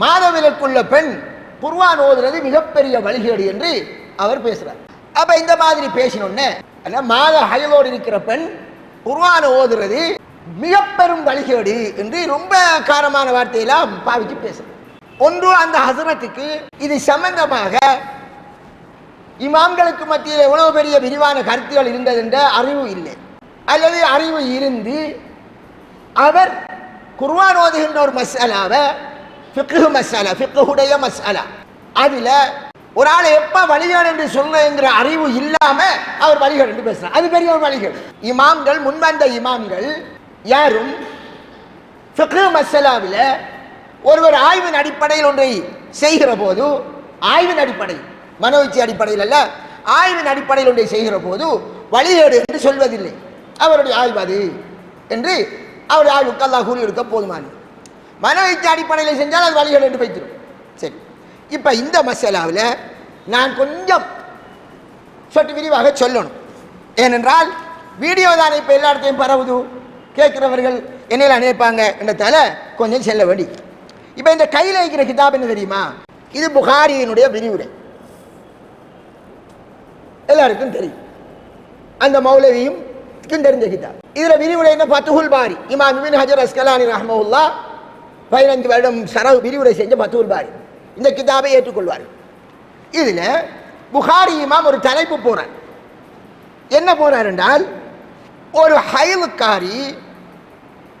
மாதவிலக்குள்ள பெண் குர்வான் ஓதுறது மிகப்பெரிய வழிகேடு என்று அவர் பேசுறார். அப்ப இந்த மாதிரி பேசினோன்னே மாத ஹயலோடு இருக்கிற பெண் குர்வான் ஓதுறது மிக பெரும் வழிகேடு என்று ரொம்ப காரமான வார்த்தையெல்லாம் பாவிச்சு பேசுறது ஒன்று அந்த ஹசரத்துக்கு இது சம்பந்தமாக இமாம்களுக்கு மத்தியில் எவ்வளவு பெரிய விரிவான கருத்துகள் இருந்தது என்ற அறிவு இல்லை. அல்லது அறிவு இருந்து அவர் குர்வான் ஓதுகின்ற ஒரு மசாலாவை ஃபிக்கு மசாலா ஃபிக்குடைய மசாலா. அதில் ஒரு ஆளை எப்போ வழிகாடு என்று சொல்லுங்கிற அறிவு இல்லாமல் அவர் வழிகாடு என்று பேசுகிறார் அது பெரிய ஒரு வழிகாடு இமாம்கள் முன்வந்த இமாம்கள் யாரும் ஃபிக்கு மசாலாவில் ஒருவர் ஆய்வின் அடிப்படையில் ஒன்றை செய்கிற போது ஆய்வின் அடிப்படையில் மனோச்சி அடிப்படையில் அல்ல ஆய்வின் அடிப்படையில் ஒன்றை செய்கிற போது வழிகேடு என்று சொல்வதில்லை. அவருடைய ஆய்வு அது என்று அவருடைய ஆய்வுக்கு அல்லாஹ் கூறியிருக்க போதுமானது. போதுமானது மனோயிச்சி அடிப்படையில் செஞ்சால் அது வழிகள் என்று வைத்திருக்கும். சரி. இப்போ இந்த மசாலாவில் நான் கொஞ்சம் சொட்டு விரிவாக சொல்லணும். ஏனென்றால் வீடியோ தானே இப்போ எல்லா இடத்தையும் பரவுது. கேட்குறவர்கள் என்னையில் நினைப்பாங்க என்றதால கொஞ்சம் செல்ல வேண்டி. இப்போ இந்த கையில் வைக்கிற கிதாப் என்ன தெரியுமா? இது புகாரியினுடைய விரிவுரை. எல்லாருக்கும் தெரியும். அந்த மௌலவியும் தெரிஞ்ச கிதாப். இதில் விரிவுரை என்ன? பத்துகுல் பாரி இமாம் இபின் ஹஜர் அஸ்கலானி ரஹ்மவுல்லா பதினைந்து வருடம் சரவு விரிவுரை செஞ்ச பத்துகுல் இந்த கிதாபை ஏற்றுக்கொள்வார். இதில் புகாரி இமாம் ஒரு தலைப்பு போகிறார் என்ன போகிறார் என்றால் ஒரு ஹயவுக்காரி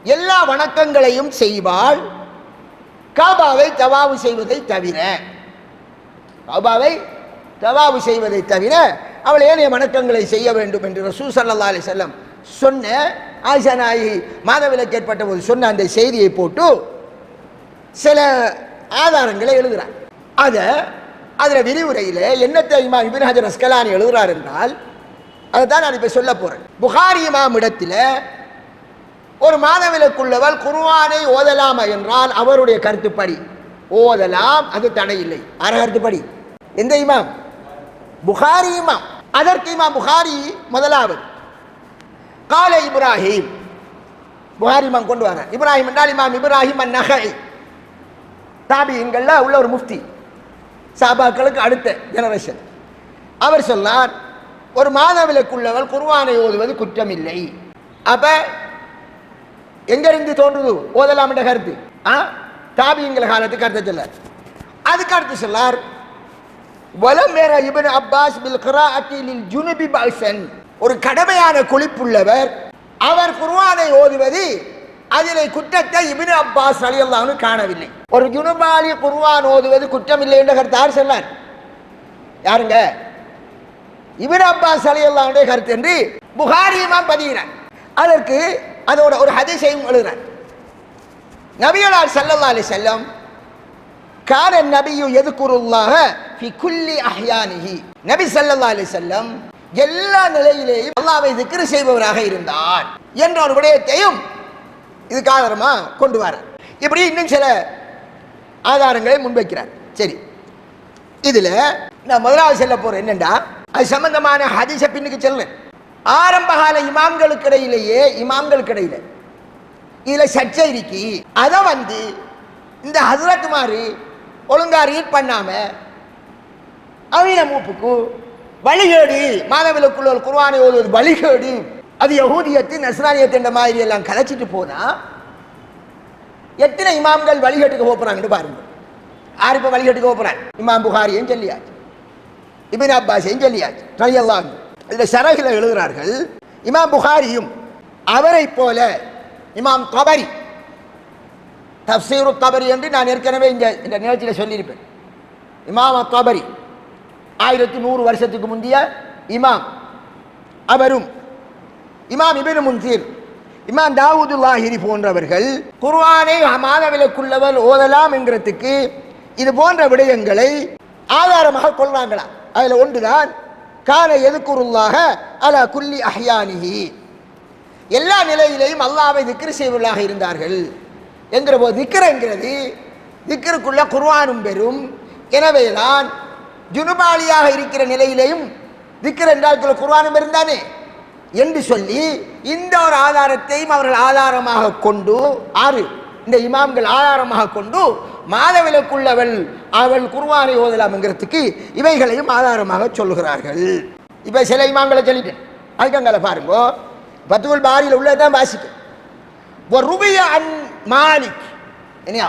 எல்லா வணக்கங்களையும் செய்வாள் காபாவை தவாவு செய்வதை தவிர. காபாவை தவாவு செய்வதை தவிர அவள் ஏனைய வணக்கங்களை செய்ய வேண்டும் என்று ரசூ சல்லா அலி செல்லம் சொன்ன ஆயிஷா நாயி மாதவிலக்கு ஏற்பட்ட போது சொன்ன அந்த செய்தியை போட்டு சில ஆதாரங்களை எழுதுகிறார் அதை அதில் விரிவுரையில் என்னத்தை இமாம் இபின் ஹஜர் அஸ்கலானி எழுதுகிறார் என்றால் அதை தான் நான் இப்போ சொல்ல போகிறேன் புகாரி இமாம் இடத்தில் ஒரு மாதவிலக்குள்ளவள் குருவானை ஓதலாமா என்றால் அவருடைய கருத்துப்படி ஓதலாம் அது தடை இல்லை. அரை கருத்துப்படி? எந்த இமாம்? புகாரி இமாம். அதற்கு இமாம் புகாரி முதலாவது. கால இப்ராஹிம். புகாரி இமாம் கொண்டு வர இப்ராஹிம் என்றால் இமாம் இப்ராஹிம் அந்நகை தாபியங்கள்ல உள்ள ஒரு முஃப்தி. சாபாக்களுக்கு அடுத்த ஜெனரேஷன் அவர் சொன்னார் ஒரு மாதவிலக்குள்ளவள் குருவானை ஓதுவது குற்றமில்லை. அப்ப எங்கிருந்து தோன்றுது? ஓதலாம் என்ற கருத்து. ஆ? தாபியங்கள காலத்துக்கு கருத்தை சொல்லார் அதுக்கு அடுத்து சொல்லார் வலம் வேற இபன் அப்பாஸ் பில் கிராஅத்தி ஜுனுபி பாய்சன். ஒரு கடமையான குளிப்புள்ளவர் அவர் குருவானை ஓதுவது அதிலே குற்றத்தை இபின் அப்பாஸ் அலியல்லாஹ்னு காணவில்லை. ஒரு ஜுனுபாலி குர்வான் ஓதுவது குற்றமில்லை என்ற கருத்தார் சொல்லார் சொன்னார்? யாருங்க? இபின் அப்பாஸ் அலியல்லாஹ்வுடைய கருத்து என்று புகாரியுமா பதிகிறார் அதற்கு அதோட ஒரு ஹதிசையும் எழுதுறார். நபியலார் ஸல்லல்லாஹு அலி செல்லம் கான நபியு எதுக்குருல்லாக ஃபி குல்லி அஹ்யானிஹி. நபி சல்லல்லா அலி செல்லம் எல்லா நிலையிலேயும் அல்லாவை திக்ரு செய்பவராக இருந்தார் என்ற ஒரு விடயத்தையும் இதுக்கு ஆதாரமாக கொண்டு வர. இப்படி இன்னும் சில ஆதாரங்களை முன்வைக்கிறார். சரி. இதில் நான் முதலாவது செல்ல போகிறேன் என்னென்னா அது சம்பந்தமான ஹதிச பின்னுக்கு செல்றேன் ஆரம்ப கால இமாம்களுக்கு இடையிலேயே இமாம்களுக்கு இடையில. இதில் சர்ச்சை இருக்கி அதை வந்து இந்த ஹசரத் மாதிரி ஒழுங்கா ரீட் பண்ணாமல் அவீன மூப்புக்கு வழிகேடு மாணவர்களுக்குள்ள ஒரு குர்ஆனை வழிகேடு அது யகூதியத்து நஸ்ரானியத்து என்ற மாதிரி எல்லாம் கலைச்சிட்டு போனா எத்தனை இமாம்கள் வழிகட்டுக்கு போகிறாங்கன்னு பாருங்க. யார் இப்போ வழிகட்டுக்கு போறாங்க இமாம் புகாரியும் சொல்லியாச்சு. இபின் அப்பாஸையும் சொல்லியாச்சு ரலியல்லாஹு இதில் சரகில் எழுதுகிறார்கள் இமாம் புகாரியும் அவரை போல இமாம் தபரி தப்சீரு தபரி என்று நான் ஏற்கனவே இந்த இந்த நிகழ்ச்சியில் சொல்லியிருப்பேன். இமாம் தபரி ஆயிரத்தி நூறு வருஷத்துக்கு முந்தைய இமாம் அவரும் இமாம் இபின் முன்சீர் இமாம் தாவூதுல்லாஹிரி போன்றவர்கள் குர்வானை மாதவிலக்குள்ளவர் ஓதலாம் என்கிறதுக்கு இது போன்ற விடயங்களை ஆதாரமாக கொள்வாங்களாம் அதில் ஒன்றுதான் கால எதுக்குருள்ளாக அல குல்லி அஹ்யானிஹி. எல்லா நிலையிலையும் அல்லாவை திக்ரு செய்வர்களாக இருந்தார்கள். என்கிற போது திக்ருங்கிறது திக்ருக்குள்ள குர்வானும் பெறும். எனவேதான் ஜுனுபாலியாக இருக்கிற நிலையிலையும் திக்ர் என்றால் குர்வானும் இருந்தானே என்று சொல்லி இந்த ஒரு ஆதாரத்தையும் அவர்கள் ஆதாரமாக கொண்டு ஆறு. இந்த இமாம்கள் ஆதாரமாக கொண்டு மாதவிலக்குள்ளவள் அவள் குருவானை ஓதலாம் என்கிறதுக்கு இவைகளையும் ஆதாரமாக சொல்லுகிறார்கள். இப்போ சில இமாம்களை சொல்லிட்டேன். அதுக்கங்களை பாருங்க. பத்துகுல் பாரியில் உள்ளதான் வாசிக்க ஒரு ருபிய அன் மாலிக். இனியா.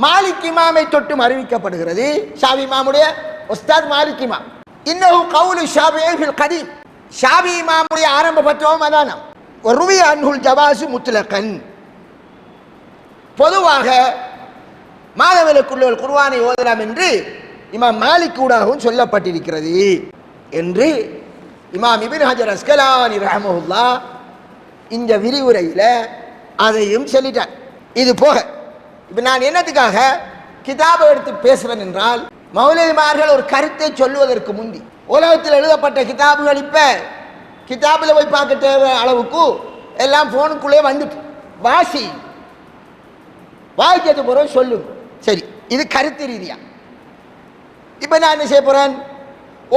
மாலிக் இமாமை தொட்டும் அறிவிக்கப்படுகிறது. ஷாவி இமாமுடைய உஸ்தாத் மாலிக் இமாம். இன்னும் கவுலு ஷாபியை ஃபில் கதீம். ஷாபி இமாமுடைய ஆரம்ப பத்துவம் அதானம். ஒரு அன்ஹுல் ஜவாசு முத்துலக்கன் பொதுவாக மாதவிலக்குள்ள குர்வானை ஓதலாம் என்று இமாம் மாலிக் ஊடாகவும் சொல்லப்பட்டிருக்கிறது என்று இமாம் இபின் ஹஜர் அஸ்கலானி ரஹமுல்லா இந்த விரிவுரையில் அதையும் சொல்லிட்டார். இது போக இப்போ நான் என்னத்துக்காக கிதாபை எடுத்து பேசுவேன் என்றால் மௌலிமார்கள் ஒரு கருத்தை சொல்லுவதற்கு முந்தி உலகத்தில் எழுதப்பட்ட கிதாபுகள் இப்போ கிதாபில் போய் பார்க்க தேவை அளவுக்கு எல்லாம் ஃபோனுக்குள்ளே வந்துட்டு வாசி. வாய்க்கிறது போகிறோம் சொல்லுங்க சரி இது கருத்து ரீதியா. இப்போ நான் என்ன செய்ய போகிறேன்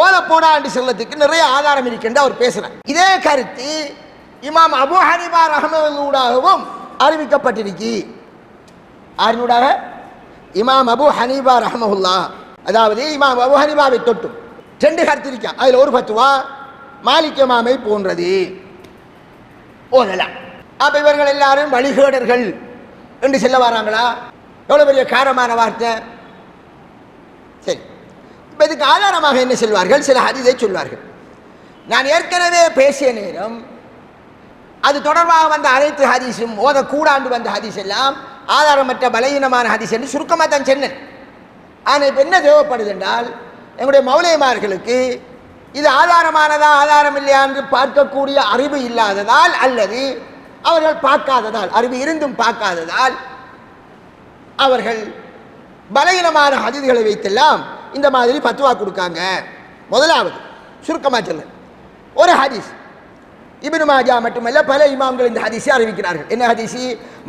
ஓத என்று சொல்லத்துக்கு நிறைய ஆதாரம் இருக்கின்ற அவர் பேசுகிறார் இதே கருத்து இமாம் அபு ஹனிபா ரஹமூடாகவும் அறிவிக்கப்பட்டிருக்கு. ஆறினூடாக இமாம் அபு ஹனீபா ரஹமஹுல்லா. அதாவது இமாம் அபு ஹனிபாவை தொட்டும். ரெண்டு கருத்து இருக்கா? அதில் ஒரு பத்துவா? மாலிக்க மாமை போன்றது. ஓதலாம் அப்போ இவர்கள் எல்லாரும் வழிகேடர்கள் என்று சொல்ல வராங்களா? எவ்வளோ பெரிய காரமான வார்த்தை. சரி. இப்போ இதுக்கு ஆதாரமாக என்ன சொல்வார்கள்? சில ஹரிதை சொல்வார்கள். நான் ஏற்கனவே பேசிய நேரம் அது தொடர்பாக வந்த அனைத்து ஹதீஸும் ஓதக்கூடாண்டு வந்த ஹதீஸ் எல்லாம் ஆதாரமற்ற பலகீனமான ஹதீஸ் என்று சுருக்கமாக தான் சொன்னேன். ஆனால் இப்போ என்ன தேவைப்படுது என்றால் எங்களுடைய மௌலியமார்களுக்கு இது ஆதாரமானதா ஆதாரம் இல்லையா என்று பார்க்கக்கூடிய அறிவு இல்லாததால் அல்லது அவர்கள் பார்க்காததால் அறிவு இருந்தும் பார்க்காததால் அவர்கள் பலகீனமான அதிதிகளை வைத்தெல்லாம் இந்த மாதிரி பத்துவா கொடுக்காங்க. முதலாவது சுருக்கமாக சொல்ல ஒரு ஹதீஸ். இபின் மாஜா மட்டுமல்ல பல இமாம்கள் இந்த ஹதீஸை அறிவிக்கிறார்கள். என்ன ஹதீஸி?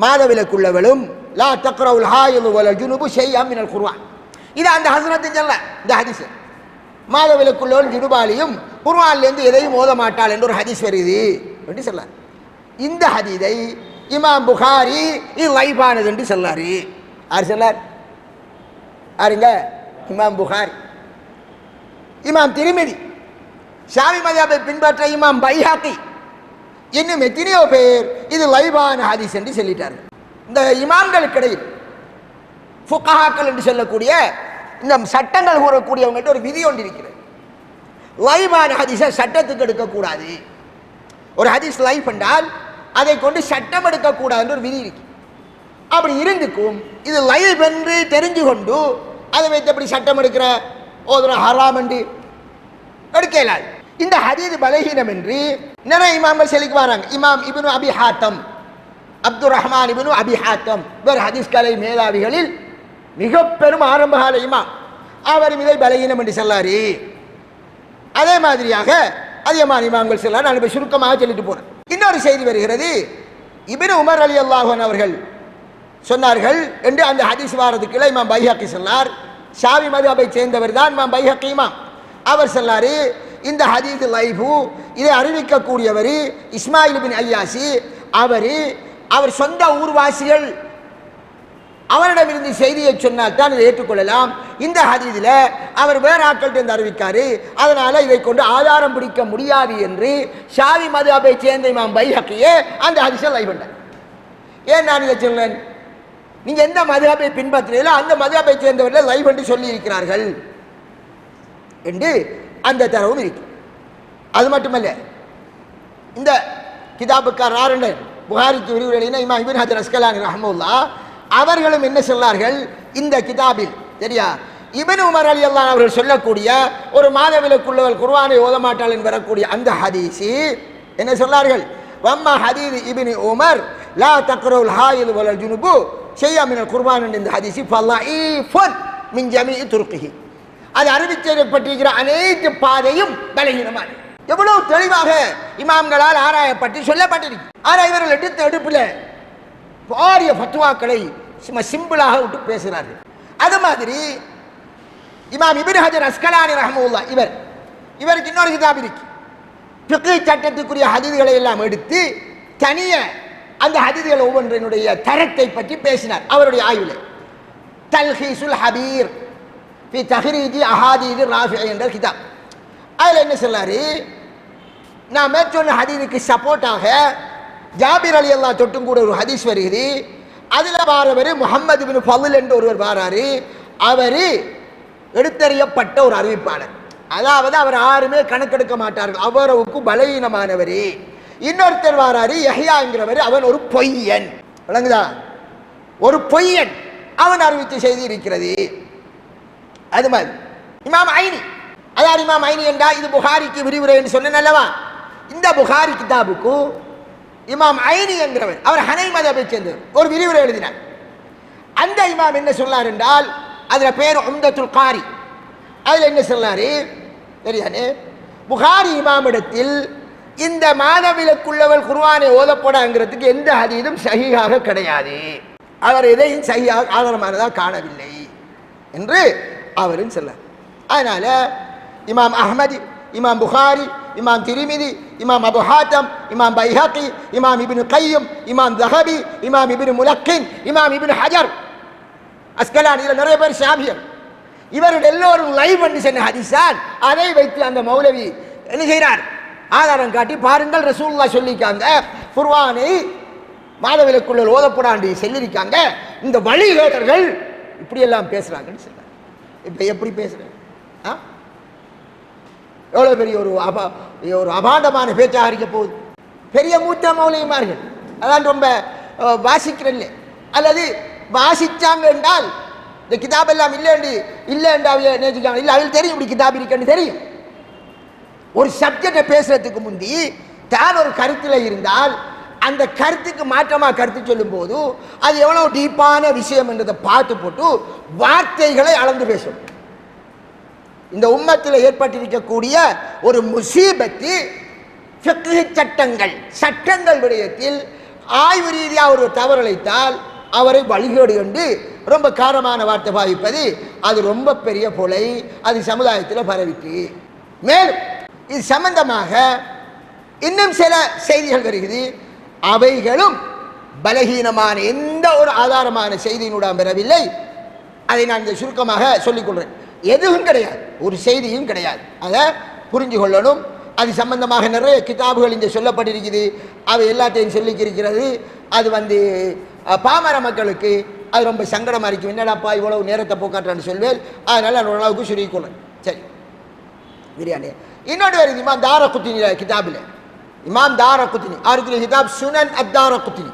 மாதவிலக்குள்ளவளும் லா தக்ரவுல் ஹாயுல் ஜுனுபு ஷையா மினல் இது அந்த ஹசனத்தின் சொல்ல இந்த ஹதீஸ். மாதவிலக்குள்ளோன் ஜிடுபாலியும் குர்ஆன்லேருந்து எதையும் ஓத மாட்டாள் என்று ஒரு ஹதீஸ் வருது. என்று சொல்ல இந்த ஹதீதை இமாம் புகாரி இது லைஃபானது என்று சொல்லாரு. யார் சொல்லார்? யாருங்க? இமாம் புகாரி. இமாம் திருமதி. ஷாமி மதியாபை பின்பற்ற இமாம் பைஹாக்கி. இன்னும் எத்தனையோ பேர் இது லைவான ஹதீஸ் என்று சொல்லிட்டார்கள். இந்த இமாம்களுக்கு இடையில் ஃபுகஹாக்கள் என்று சொல்லக்கூடிய இந்த சட்டங்கள் கூறக்கூடியவங்கள்ட்ட ஒரு விதி ஒன்று இருக்கிறது. லைவான ஹதீஸை சட்டத்துக்கு எடுக்கக்கூடாது. ஒரு ஹதீஸ் லைஃப் என்றால் அதை கொண்டு சட்டம் எடுக்கக்கூடாதுன்னு ஒரு விதி இருக்கு. அப்படி இருந்துக்கும் இது லைவ் என்று தெரிஞ்சு கொண்டு அதை வைத்து அப்படி சட்டம் எடுக்கிற? ஓதுற ஹராம் என்று எடுக்க இயலாது இந்த ஹதீது பலகீனம் என்று நிறைய இமாம்கள் செலுக்கு வராங்க. இமாம் Ibn Abi Hatim Abdul Rahman ibn Abi Hatim இவர் ஹதீஸ் கலை மேதாவிகளில் மிக பெரும் ஆரம்பகால இமாம் அவர் இதை பலகீனம் என்று சொல்லாரு. அதே மாதிரியாக அதிகமான இமாம்கள் சொல்லார். நான் இப்போ சுருக்கமாக சொல்லிட்டு போறேன். இன்னொரு செய்தி வருகிறது. இபின் உமர் அலி அல்லாஹன் அவர்கள் சொன்னார்கள் என்று அந்த ஹதீஸ் வாரதுக்குள்ள இமாம் பைஹக்கி சொன்னார். ஷாவி மதுவை சேர்ந்தவர் தான் இமாம் பைஹக்கி இமாம். அவர் சொன்னார் இந்த ஹதீஸ் லைஃபு இதை அறிவிக்கக்கூடியவர் இஸ்மாயில் பின் ஐயாசி. அவர் அவர் சொந்த ஊர்வாசிகள் அவரிடமிருந்து செய்தியை சொன்னால் தான் இதை ஏற்றுக்கொள்ளலாம். இந்த ஹதீதில் அவர் வேற ஆட்கள்கிட்ட இருந்து அறிவிக்காரு அதனால் இதை கொண்டு ஆதாரம் பிடிக்க முடியாது என்று ஷாவி மதுவை சேர்ந்த இமாம் பைஹக்கியே அந்த ஹதீஸை லைவ் பண்ணார். ஏன் நான் இதை சொன்னேன்? நீங்கள் எந்த மதுஹபை பின்பற்றுறீங்களோ அந்த மதுஹபை சேர்ந்தவர்கள் லைவ் என்று சொல்லியிருக்கிறார்கள் என்று அந்த தரவும் இருக்கு. அது மட்டுமல்ல இந்த கிதாபுக்கார் ஆரண்டர் புகாரிக்கு விரிவுரையினா இமா இபின் ஹஜர் அஸ்கலான் ரஹமுல்லா அவர்களும் என்ன சொன்னார்கள்? இந்த கிதாபில் சரியா இபின் உமர் அலி அல்லாஹ் அவர்கள் சொல்லக்கூடிய ஒரு மாதவிலக்குள்ளவள் குர்ஆனை ஓத மாட்டாள் என்று வரக்கூடிய அந்த ஹதீசி என்ன சொன்னார்கள்? வம்மா ஹதீது இபின் உமர் லா தக்ரோல் ஹாயில் வலல் ஜுனுபு ஷையா மினல் குர்பான் என்ற இந்த ஃபல்லா ஃபன் மின் ஜமி துருக்கிஹி. அது அறிவிக்கப்பட்டிருக்கிற அனைத்து பாதையும் பலகீனமான எவ்வளவு தெளிவாக இமாம்களால் ஆராயப்பட்டு சொல்லப்பட்டிருக்கு. ஆனால் இவர்கள் எடுத்த எடுப்பில் பாரிய ஃபத்வாக்களை சும்மா சிம்பிளாக விட்டு பேசுகிறார்கள் அது மாதிரி இமாம் இபின் ஹஜர் அஸ்கலானி ரஹமுல்லா இவர் இவருக்கு இன்னொரு கிதாப் இருக்கு. பிக்கு சட்டத்துக்குரிய ஹதிதிகளை எல்லாம் எடுத்து தனிய அந்த ஹதிதிகள் ஒவ்வொன்றினுடைய தரத்தை பற்றி பேசினார் அவருடைய ஆய்வில். தல்ஹீசுல் ஹபீர் பி தஹ்ரீஜி அஹாதீது ராஃபி என்ற கிதாப். அதில் என்ன சொன்னாரு நான் மேற்சொன்ன ஹதீதுக்கு சப்போர்ட்டாக ஜாபிர் அலி அல்லா தொட்டும் கூட ஒரு ஹதீஸ் வருகிறது. அதில் வாரவர் முகமது பின் ஃபவுல் என்று ஒருவர் வாராரு. அவர் எடுத்தறியப்பட்ட ஒரு அறிவிப்பாளர். அதாவது அவர் யாருமே கணக்கெடுக்க மாட்டார்கள். அவரவுக்கு பலவீனமானவர். இன்னொருத்தர் வாராரு யஹ்யாங்கிறவர் அவன் ஒரு பொய்யன். விளங்குதா? ஒரு பொய்யன் அவன் அறிவித்த செய்தி இருக்கிறது அது மாதிரி. இமாம் ஐனி. அதாவது இமாம் ஐனி என்றா இது புகாரிக்கு விரிவுரை என்று சொன்னேன் அல்லவா? இந்த புகாரி கிதாபுக்கும் இமாம் ஐனி என்கிறவர் அவர் ஹனை மதபை சேர்ந்தவர் ஒரு விரிவுரை எழுதினார். அந்த இமாம் என்ன சொன்னார் என்றால் அதில் பேர் உம்தத்துல் காரி. அதில் என்ன சொன்னார்? தெரியானே புகாரி இமாமிடத்தில் இந்த மாதவிலக்குள்ளவள் குர்வானை ஓதப்படாங்கிறதுக்கு எந்த அதீதும் சகியாக கிடையாது. அவர் எதையும் சகியாக ஆதாரமானதாக காணவில்லை என்று அவரும் சொல்ல அதனால் இமாம் அஹ்மதி இமாம் புகாரி இமாம் திரிமிதி இமாம் அபு ஹாத்தம் இமாம் பைஹாக்கி இமாம் இபின் கையும் இமாம் தஹபி இமாம் இபின் முலக்கின் இமாம் இபின் ஹஜர் அஸ்கலான் இதில் நிறைய பேர் ஷாபியர் இவர்கள் எல்லோரும் லைவ் பண்ணி சென்ற ஹதீஸான் அதை வைத்து அந்த மௌலவி என்ன செய்கிறார் ஆதாரம் காட்டி பாருங்கள் ரசூல்லா சொல்லியிருக்காங்க. குர்வானை மாதவிலக்குள்ள ஓதப்படாண்டி சொல்லியிருக்காங்க. இந்த வழிகேடர்கள் இப்படியெல்லாம் பேசுகிறாங்கன்னு சொன்னார் இப்போ எப்படி பேசுகிறேன் ஆ? எவ்வளோ பெரிய ஒரு அபா ஒரு அபாண்டமான பேச்சாக இருக்க போகுது. பெரிய மூத்த மௌலியமார்கள் அதான் ரொம்ப வாசிக்கிறேன் அல்லது வாசித்தாங்க என்றால் இந்த கிதாப் எல்லாம் இல்லைண்டு இல்லைண்டு அவங்க நினைச்சுக்காங்க இல்லை அவங்களுக்கு தெரியும் இப்படி கிதாப் இருக்குன்னு தெரியும். ஒரு சப்ஜெக்டை பேசுறதுக்கு முந்தி தான் ஒரு கருத்தில் இருந்தால் அந்த கருத்துக்கு மாற்றமாக கருத்து சொல்லும்போது அது எவ்வளோ டீப்பான விஷயம் என்றதை பார்த்து போட்டு வார்த்தைகளை அளந்து பேசும். இந்த உம்மத்தில் ஏற்பட்டிருக்கக்கூடிய ஒரு முசீபத்து ஃபிக்ஹ் சட்டங்கள் சட்டங்கள் விடயத்தில் ஆய்வு ரீதியாக ஒரு தவறளித்தால் அவரை வழிகேடு என்று ரொம்ப காரமான வார்த்தை பாவிப்பது அது ரொம்ப பெரிய பொலை அது சமுதாயத்தில் பரவிட்டு மேலும் இது சம்பந்தமாக இன்னும் சில செய்திகள் வருகிறது. அவைகளும் பலகீனமான எந்த ஒரு ஆதாரமான செய்தியினுடன் பெறவில்லை. அதை நான் இந்த சுருக்கமாக சொல்லிக் கொள்கிறேன் எதுவும் கிடையாது. ஒரு செய்தியும் கிடையாது. அதை புரிஞ்சு கொள்ளணும். அது சம்பந்தமாக நிறைய கிதாபுகள் இங்கே சொல்லப்பட்டிருக்குது. அவை எல்லாத்தையும் சொல்லிக்கிருக்கிறது. அது வந்து பாமர மக்களுக்கு அது ரொம்ப சங்கடமாக இருக்கும் என்னடாப்பா இவ்வளவு நேரத்தை போக்காட்டான்னு சொல்வேன். அதனால் நான் ஓரளவுக்கு சுருக்கிக் சரி. பிரியாணி. இன்னொன்று வேறு இமாம் தார குத்தினி கிதாபில். இமாம் தார குத்தினி அவருக்கு கிதாப் சுனன் அத்தார குத்தினி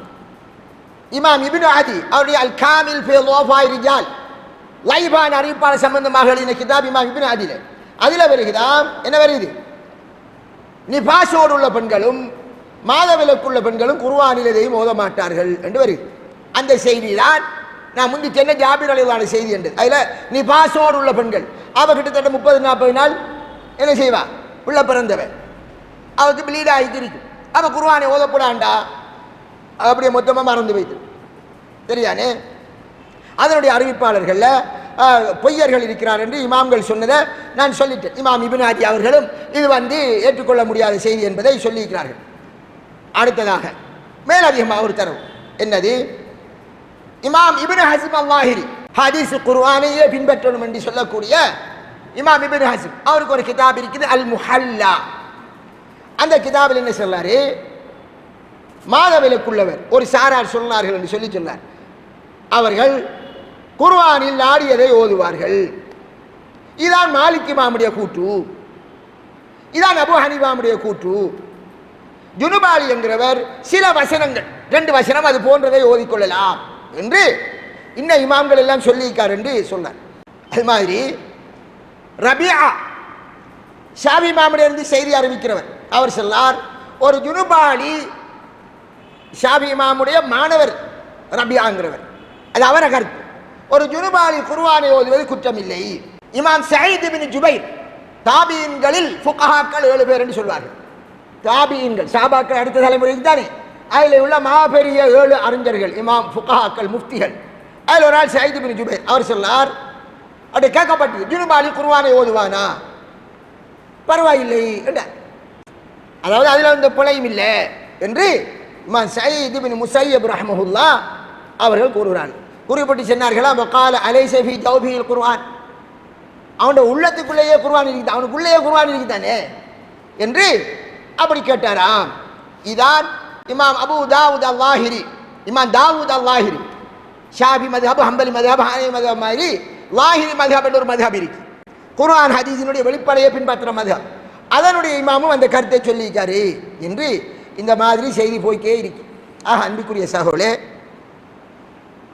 இமாம் இபின் ஆதி அவருடைய அல் காமில் ஃபி ரிஜால் லைபான் அறிவிப்பாளர் சம்பந்தமாக எழுதின கிதாப் இமாம் இபின் அதில் வருகிறாம் என்ன வருது நிபாசோடு உள்ள பெண்களும் மாதவிலக்குள்ள பெண்களும் குருவானில் எதையும் ஓத மாட்டார்கள் என்று வருது அந்த செய்தி தான் நான் முந்தி சென்ன ஜாபீர் அலைவான செய்தி என்று. அதில் நிபாசோடு உள்ள பெண்கள் அவள் கிட்டத்தட்ட முப்பது நாற்பது நாள் என்ன செய்வா? உள்ள பிறந்தவன் அவளுக்கு பிளீட் ஆகிட்டு இருக்கும் அவள் குருவானை ஓதப்படாண்டா? அப்படியே மொத்தமாக மறந்து வைத்து தெரியானே அதனுடைய அறிவிப்பாளர்களில் பொய்யர்கள் இருக்கிறார் என்று இமாம்கள் சொன்னதை நான் சொல்லிட்டேன். இமாம் இபின் அவர்களும் இது வந்து ஏற்றுக்கொள்ள முடியாத செய்தி என்பதை சொல்லியிருக்கிறார்கள். அடுத்ததாக மேலதிகமாக ஒரு தரவு. என்னது? இமாம் இபின் ஹசிம் அல்லாஹிரி ஹதீஸ் குர்வானையே பின்பற்றணும் என்று சொல்லக்கூடிய இமாம் இபின் ஹசிம் அவருக்கு ஒரு கிதாப் இருக்குது அல் முஹல்லா அந்த கிதாபில் என்ன சொல்லாரு? மாதவிலக்குள்ளவர் ஒரு சாரார் சொன்னார்கள் என்று சொல்லி சொன்னார். அவர்கள் குர்வானில் நாடியதை ஓதுவார்கள். இதான் மாலிக் இமாமுடைய கூற்று. இதான் அபு ஹனிபாமுடைய கூற்று. ஜுனுபாலி என்கிறவர் சில வசனங்கள் ரெண்டு வசனம் அது போன்றதை ஓதிக்கொள்ளலாம் என்று இன்ன இமாம்கள் எல்லாம் சொல்லியிருக்கார் என்று சொன்னார். அது மாதிரி ரபியா ஷாபி இமாமிலிருந்து செய்தி அறிவிக்கிறவர். அவர் சொன்னார் ஒரு ஜுனுபாலி ஷாபி இமாமுடைய மாணவர் ரபியாங்கிறவர். அது அவர கருத்து. ஒரு ஜுனுபாலி குர்வானை ஓதுவது குற்றமில்லை. இமாம் சயீத் பின் ஜுபைர் தாபீன்களில் ஃபுகஹாக்கள் ஏழு பேர் என்று சொல்வார்கள். தாபீன்கள் சாபாக்கள் அடுத்த தலைமுறைக்கு தானே? அதில் உள்ள மாபெரிய ஏழு அறிஞர்கள் இமாம் ஃபுகஹாக்கள் முஃப்திகள். அதில் ஒரு ஆள் சயீத் பின் ஜுபைர் அவர் சொன்னார் அப்படி கேட்கப்பட்டது ஜுனுபாலி குர்வானை ஓதுவானா? பரவாயில்லை என்றார். அதாவது அதில் அந்த பிழையும் இல்லை என்று இமாம் சயீத் பின் முசையப் ரஹமஹுல்லா அவர்கள் கூறுகிறார்கள். குறிப்பிட்டு சொன்னார்களா வக்கால அலைசஃபி தௌபியில் குர்ஆன். அவனோட உள்ளத்துக்குள்ளேயே குருவான் இருக்குது அவனுக்குள்ளேயே குர்ஆன் இருக்குதானே? என்று அப்படி கேட்டாராம். இதான் இமாம் அபு தாவூத் அல்லாஹிரி இமாம் தாவூத் அல்லாஹிரி. ஷாபி மதுஹப் ஹம்பலி மதுஹப் ஹானி மதுஹப் மாதிரி லாஹிரி மதுஹப் என்ற ஒரு மதுஹப் இருக்கு. குர்ஆன் ஹதீஸினுடைய வெளிப்படையை பின்பற்றுற மதுஹப். அதனுடைய இமாமும் அந்த கருத்தை சொல்லியிருக்காரு என்று இந்த மாதிரி செய்தி போய்க்கே இருக்கு. ஆக அன்பிக்குரிய சகோலே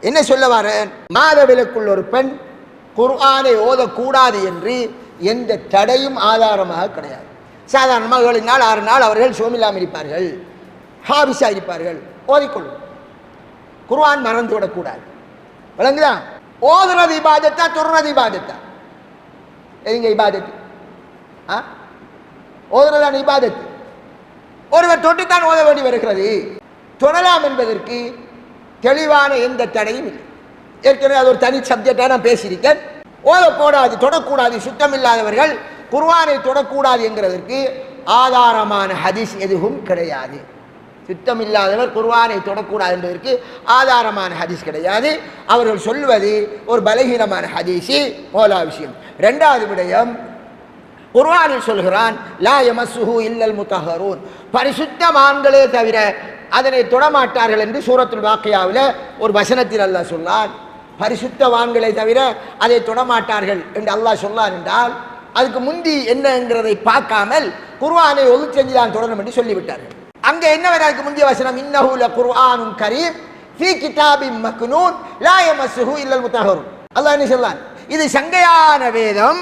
என்ன சொல்ல வரேன்? மாதவிலக்குள்ள ஒரு பெண் குர்ஆனை ஓதக்கூடாது என்று எந்த தடையும் ஆதாரமாக கிடையாது. சாதாரணமாக ஏழு நாள் ஆறு நாள் அவர்கள் சோமில்லாமல் இருப்பார்கள். ஹாபிஸாக இருப்பார்கள். ஓதிக்கொள்ளும். குர்ஆன் மறந்து விடக்கூடாது. விளங்குதா? ஓதுறது இபாதத்தா தொடுறது இபாதத்தா? எதுங்க இபாதத்து? ஆ? ஓதுறதான இபாதத்து? ஒருவர் தொட்டுத்தான் ஓத வேண்டி வருகிறது. தொடலாம் என்பதற்கு தெளிவான எந்த தடையும் இல்லை. ஏற்கனவே அது ஒரு தனி சப்ஜெக்டாக நான் பேசியிருக்கேன். ஓதக்கூடாது தொடக்கூடாது சுத்தம் இல்லாதவர்கள் குர்வானை தொடக்கூடாது என்கிறதற்கு ஆதாரமான ஹதீஸ் எதுவும் கிடையாது. சுத்தம் இல்லாதவர் குர்வானை தொடக்கூடாது என்பதற்கு ஆதாரமான ஹதீஸ் கிடையாது. அவர்கள் சொல்வது ஒரு பலகீனமான ஹதீஸி மோலா விஷயம். ரெண்டாவது விடயம் குர்வானில் சொல்கிறான் லா யமஸ்ஸுஹு இல்லல் முத்தஹரூன். பரிசுத்தமான்களே தவிர அதனை தொடமாட்டார்கள் என்று சூரத்துல் வாக்கையாவில் ஒரு வசனத்தில் அல்லாஹ் சொன்னான். பரிசுத்தவான்களை தவிர அதை தொடமாட்டார்கள் என்று அல்லாஹ் சொன்னார் என்றால் அதுக்கு முந்தி என்னங்கிறதை பார்க்காமல் குர்வானை ஒது செஞ்சு தான் தொடரும் என்று சொல்லிவிட்டார்கள். அங்கே என்ன வர அதுக்கு முந்தைய வசனம் இன்னஹுல குர்ஆனும் கரீம் ஃபீ கிதாபி மக்னூன் லா யமஸ்ஸுஹு இல்லல் முத்தஹரூன். அல்லாஹ் என்ன சொன்னான்? இது சங்கையான வேதம்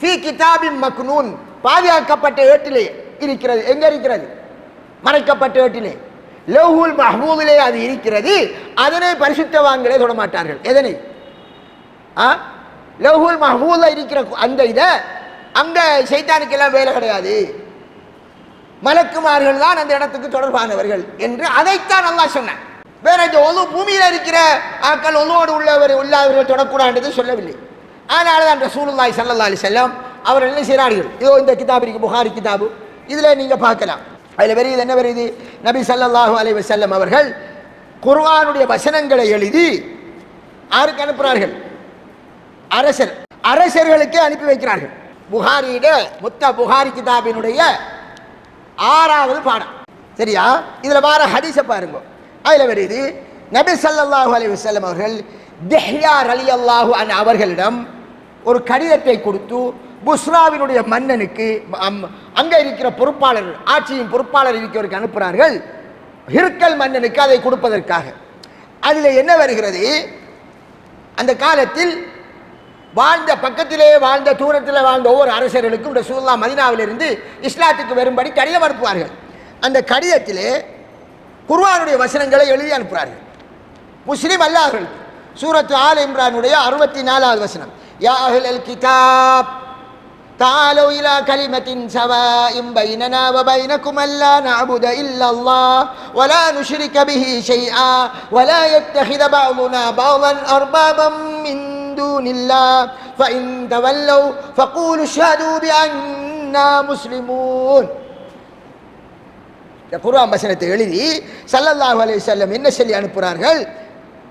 ஃபீ கிதாபின் மக்னூன். பாதுகாக்கப்பட்ட ஏட்டிலே இருக்கிறது. எங்க இருக்கிறது? மறைக்கப்பட்ட ஏட்டிலே. லவ்ஹுல் மஹ்பூதிலே அது இருக்கிறது. அதனை பரிசுத்தவான்களே தொட மாட்டார்கள் எதனை? ஆ? லவ்ஹுல் மஹ்பூல இருக்கிற அந்த இதை அங்கே சைத்தானுக்கெல்லாம் வேலை கிடையாது. மலக்குமார்கள் தான் அந்த இடத்துக்கு தொடர்பானவர்கள் என்று அதைத்தான் நல்லா சொன்னேன். வேற இந்த ஒழு பூமியில் இருக்கிற ஆக்கள் ஒழுவோடு உள்ளவர் உள்ளவர்கள் தொடக்கூடாது சொல்லவில்லை. அதனால தான் அந்த ஸல்லல்லாஹு அலைஹி செல்லம் அவர்கள் என்ன செய்கிறார்கள்? இதோ இந்த கிதாப் இருக்கு புகாரி கிதாபு. இதில் நீங்கள் பார்க்கலாம். அதில் வருகிறது என்ன வருது நபி சல்லாஹூ அலி வசல்லம் அவர்கள் குர்வானுடைய வசனங்களை எழுதி யாருக்கு அனுப்புகிறார்கள் அரசர் அரசர்களுக்கே அனுப்பி வைக்கிறார்கள். புகாரியிட முத்த புகாரி கிதாபினுடைய ஆறாவது பாடம். சரியா? இதில் வார ஹதீஸை பாருங்க. அதில் வருது நபி சல்லாஹூ அலி வஸல்லம் அவர்கள் தெஹ்யார் அலி அல்லாஹூ அன் அவர்களிடம் ஒரு கடிதத்தை கொடுத்து புஸ்ராவினுடைய மன்னனுக்கு அம், இருக்கிற பொறுப்பாளர் ஆட்சியின் பொறுப்பாளர் இருக்கிறவருக்கு அனுப்புகிறார்கள் ஹிருக்கல் மன்னனுக்கு அதை கொடுப்பதற்காக. அதில் என்ன வருகிறது? அந்த காலத்தில் வாழ்ந்த பக்கத்திலே வாழ்ந்த தூரத்தில் வாழ்ந்த ஒவ்வொரு அரசர்களுக்கும் ரசூல்லா மதினாவிலிருந்து இஸ்லாத்துக்கு வரும்படி கடிதம் அனுப்புவார்கள். அந்த கடிதத்திலே குர்வானுடைய வசனங்களை எழுதி அனுப்புகிறார்கள் முஸ்லீம் அல்லாஹர்கள் சூரத்து ஆல் இம்ரானுடைய அறுபத்தி நாலாவது வசனம். யா அஹ்லல் கிதாப். تعالوا إلى كلمة سواء بيننا وبينكم ألا نعبد إلا الله ولا نشرك به شيئا ولا يتخذ بعضنا بعضا أربابا من دون الله فإن تولوا فقولوا اشهدوا بأننا مسلمون இந்த குர்ஆன் வசனத்தை எழுதி ஸல்லல்லாஹு அலைஹி வஸல்லம் என்ன சொல்லி அனுப்புகிறார்கள்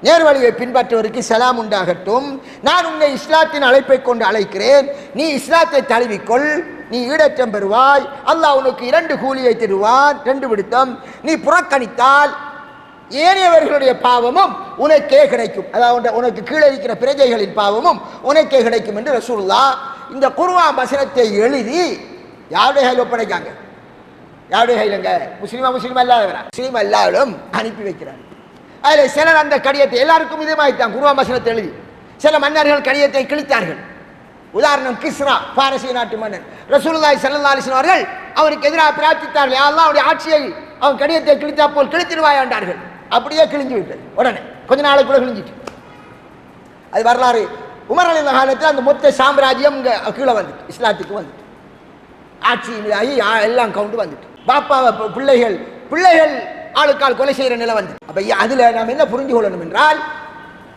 நேர்வழியை பின்பற்றுவதற்கு செலாம் உண்டாகட்டும். நான் உன்னை இஸ்லாத்தின் அழைப்பை கொண்டு அழைக்கிறேன். நீ இஸ்லாத்தை தழுவிக்கொள். நீ ஈடற்றம் பெறுவாய். அல்லாஹ் உனக்கு இரண்டு கூலியை தருவான். ரெண்டு விடுத்தம். நீ புறக்கணித்தால் ஏனையவர்களுடைய பாவமும் உனக்கே கிடைக்கும். அதாவது உனக்கு கீழே இருக்கிற பிரஜைகளின் பாவமும் உனக்கே கிடைக்கும் என்று ரசூல்லா இந்த குருவா வசனத்தை எழுதி யாருடைய கையில் ஒப்படைக்காங்க யாருடைய கையிலங்க முஸ்லீமா முஸ்லீமா இல்லாதவரா? முஸ்லீம் எல்லாரும் அனுப்பி வைக்கிறாங்க. அதில் சிலர் அந்த கடிதத்தை எல்லாருக்கும் இதே மாதிரி தான் குருவா வசனத்தை எழுதி. சில மன்னர்கள் கடிதத்தை கிழித்தார்கள். உதாரணம் கிஸ்ரா பாரசீக நாட்டு மன்னன். ரசூலுல்லாஹி ஸல்லல்லாஹு அவர்கள் அவருக்கு எதிராக பிரார்த்தித்தார்கள். யாரெல்லாம் அவருடைய ஆட்சியை அவன் கடிதத்தை கிழித்தா போல் கிழித்திருவாயாண்டார்கள் அப்படியே கிழிஞ்சு விட்டது. உடனே கொஞ்ச நாளைக்குள்ள கிழிஞ்சிட்டு. அது வரலாறு. உமரலி காலத்தில் அந்த மொத்த சாம்ராஜ்யம் இங்கே கீழே வந்துட்டு இஸ்லாத்துக்கு வந்துட்டு. ஆட்சி ஆகி எல்லாம் கவுண்டு வந்துட்டு. பாப்பாவை பிள்ளைகள் பிள்ளைகள் ஆளுக்கால் கொலை செய்கிற நிலை வந்து அப்போ அதில் நாம் என்ன புரிஞ்சு கொள்ளணும் என்றால்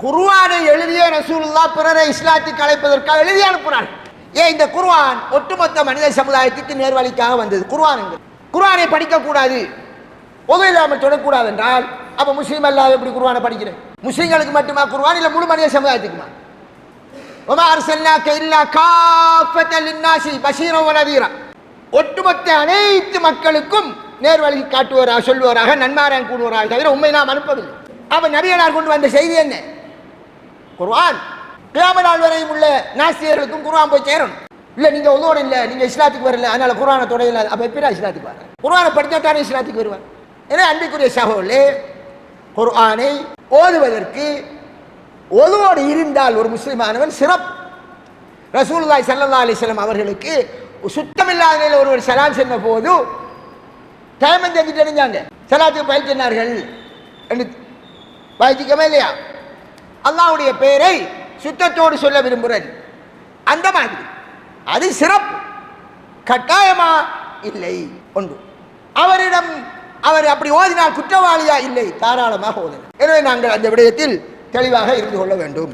குருவானை எழுதிய ரசூலுல்லா பிறரை இஸ்லாத்துக்கு அழைப்பதற்காக எழுதி அனுப்புனார் ஏன் இந்த குருவான் ஒட்டுமொத்த மனித சமுதாயத்திற்கு நேர்வழிக்காக வந்தது? குருவான் குருவானை படிக்கக்கூடாது. உதவி இல்லாமல் தொடக்கூடாது என்றால் அப்போ முஸ்லீம் அல்லாத எப்படி குருவானை படிக்கிறேன் முஸ்லீம்களுக்கு மட்டுமா? குருவான் இல்லை முழு மனித சமுதாயத்துக்குமா? ஒமா அரசல்லா கைல்லா காப்பத்தல் இன்னாசி பஷீரோ நதீரா. ஒட்டுமொத்த அனைத்து மக்களுக்கும் நேர்வழி காட்டுவராக சொல்லுவராக நன்மாரன் கூடுவராக தவிர உண்மை நாம் அனுப்பவில்லை. அவன் நபியனார் கொண்டு வந்த செய்தி என்ன? குர்வான் கியாம நாள் வரையும் உள்ள நாஸ்தியர்களுக்கும் குர்வான் போய் சேரணும். இல்லை நீங்கள் ஒதுவோட இல்லை நீங்கள் இஸ்லாத்துக்கு வரல அதனால் குரானை தொடங்கல அப்போ எப்படா இஸ்லாத்துக்கு வர? குர்ஆனை படித்தா தானே இஸ்லாத்துக்கு வருவார்? ஏன்னா அன்பிக்குரிய சகோலே குர்ஆனை ஓதுவதற்கு ஒதுவோடு இருந்தால் ஒரு முஸ்லிமானவன் சிறப்பு. ரசூல்லாய் சல்லா அலிஸ்லாம் அவர்களுக்கு சுத்தமில்லாத நிலையில் ஒருவர் சலாம் சென்ற போது டைம் செஞ்சு தெரிஞ்சாங்க சலாத்துக்கு பயிற்சினார்கள் என்று பயிற்சிக்கவே இல்லையா? அல்லாவுடைய பெயரை சுத்தத்தோடு சொல்ல விரும்புகிறேன். அந்த மாதிரி. அது சிறப்பு. கட்டாயமா? இல்லை. ஒன்று. அவரிடம் அவர் அப்படி ஓதினால் குற்றவாளியா? இல்லை. தாராளமாக ஓதினார் எனவே நாங்கள் அந்த விடயத்தில் தெளிவாக இருந்து கொள்ள வேண்டும்.